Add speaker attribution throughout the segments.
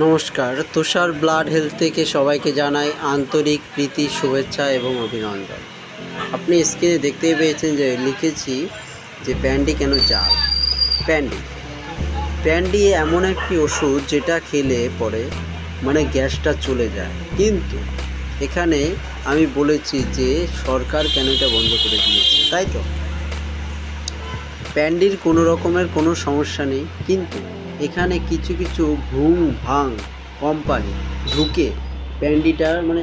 Speaker 1: নমস্কার, তুষার blood health থেকে সবাইকে জানাই আন্তরিক প্রীতি, শুভেচ্ছা এবং অভিনন্দন। আপনি স্ক্রিনে দেখতেই পেয়েছেন যে লিখেছি যে প্যান্ডি কেন জাল প্যান্ডি। প্যান্ডি এমন একটি ওষুধ যেটা খেলে পরে মানে গ্যাসটা চলে যায়। কিন্তু এখানে আমি বলেছি যে সরকার কেন এটা বন্ধ করে দিয়েছে, তাই তো? প্যান্ডির কোনো রকমের কোনো সমস্যা নেই, কিন্তু এখানে কিছু কিছু ভুং ভাং কোম্পানি ঢুকে প্যান্ডিটার মানে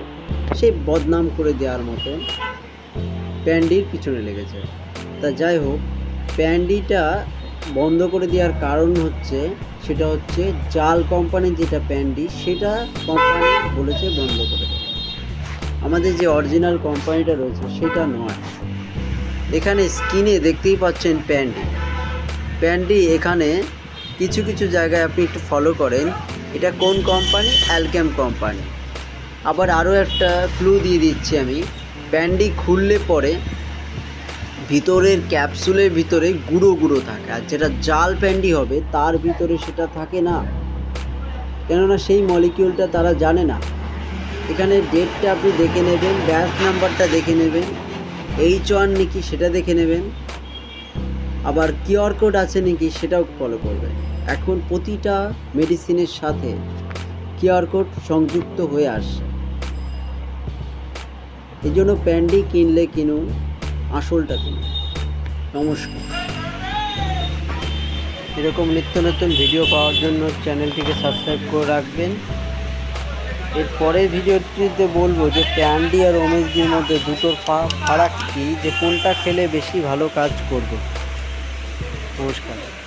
Speaker 1: সেই বদনাম করে দেওয়ার মতো প্যান্ডির পিছনে লেগেছে। তা যাই হোক, প্যান্ডিটা বন্ধ করে দেওয়ার কারণ হচ্ছে, সেটা হচ্ছে জাল কোম্পানির যেটা প্যান্ডি, সেটা কোম্পানি বলেছে বন্ধ করে আমাদের যে অরিজিনাল কোম্পানিটা রয়েছে, সেটা নয়। এখানে স্ক্রিনে দেখতেই পাচ্ছেন প্যান্ডি। প্যান্ডি এখানে কিছু কিছু জায়গায় আপনি একটু ফলো করেন। এটা কোন কোম্পানি অ্যালকেম কোম্পানি আবার আরও একটা ক্লু দিয়ে দিচ্ছি আমি। প্যান্ডি খুললে পরে ভিতরের ক্যাপসুলের ভিতরে গুঁড়ো গুঁড়ো থাকে। আর যেটা জাল প্যান্ডি হবে, তার ভিতরে সেটা থাকে না। কেননা সেই মলিকিউলটা তারা জানে না। এখানে ডেটটা আপনি দেখে নেবেন ব্যাচ নাম্বারটা দেখে নেবেন এইচ ওয়ান নাকি সেটা দেখে নেবেন। আবার কিউআর কোড আছে নাকি সেটাও ফলো করবেন এখন প্রতিটা মেডিসিনের সাথে কিউআর কোড সংযুক্ত হয়ে আসে এই জন্য প্যান্ডি কিনলে কিনুন, আসলটা কিনুন। নমস্কার। এরকম নিত্য নতুন ভিডিও পাওয়ার জন্য চ্যানেলটিকে সাবস্ক্রাইব করে রাখবেন। এর পরের ভিডিওটিতে বলব যে প্যান্ডি আর ওমেসডির মধ্যে দুটোর ফারাক কী যে কোনটা খেলে বেশি ভালো কাজ করবে। নমস্কার